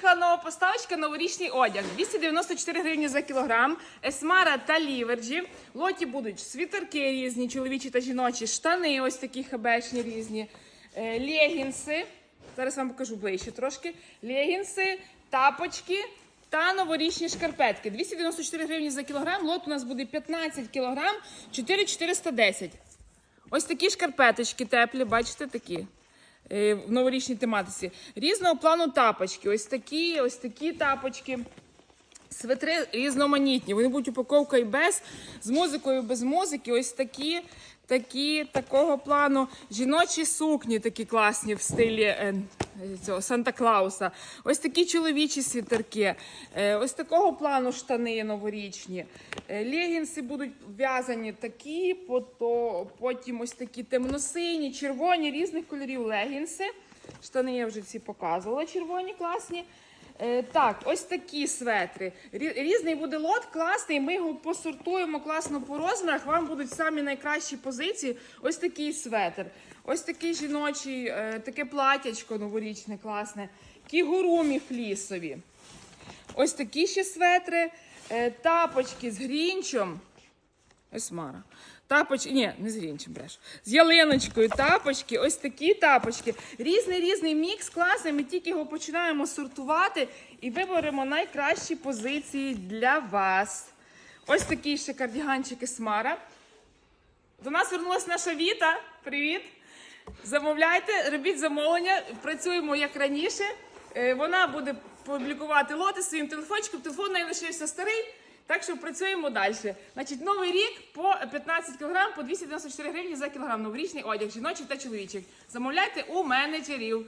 приїхала нова поставочка, новорічний одяг. 294 гривні за кілограм. Есмара та ліверджі. Лоті будуть світерки різні, чоловічі та жіночі, штани ось такі хабечні різні, е, легінси. Зараз вам покажу ближче трошки. Легінси, тапочки та новорічні шкарпетки. 294 гривні за кілограм. Лот у нас буде 15 кілограм, 4410. Ось такі шкарпеточки теплі, бачите, такі. Е, В новорічній тематиці. Різного плану тапочки. Ось такі, ось такі тапочки. Светри різноманітні. Вони будуть упаковкою без, з музикою, без музики. Ось такі, такі, такого плану. Жіночі сукні такі класні в стилі е, цього Санта Клауса. Ось такі чоловічі світерки. Е, ось такого плану штани новорічні. Е, легінси будуть в'язані такі, пото- потім ось такі темно-сині, червоні, різних кольорів легінси. Штани я вже всі показувала, червоні, класні. Е, так, ось такі светри. Різний буде лот, класний. Ми його посортуємо класно по розмірах. Вам будуть самі найкращі позиції. Ось такий светр. Ось такий жіночий, е, таке платячко новорічне, класне. Кігурумі флісові. Ось такі ще светри. Е, тапочки з грінчом. Есмара. Тапочки, ні, не з грінчем бреш. З ялиночкою тапочки, ось такі тапочки. Різний різний мікс, класний. Ми тільки його починаємо сортувати і виберемо найкращі позиції для вас. Ось такий ще кардіганчик Есмара. До нас вернулася наша Віта. Привіт! Замовляйте, робіть замовлення, працюємо як раніше. Е, Вона буде публікувати лоти своїм телефончиком. Телефон в неї лишився старий, так що працюємо далі. Значить, новий рік по 15 кг, по 294 гривні за кілограм. Новорічний одяг, жіночий та чоловічий. Замовляйте у менеджерів.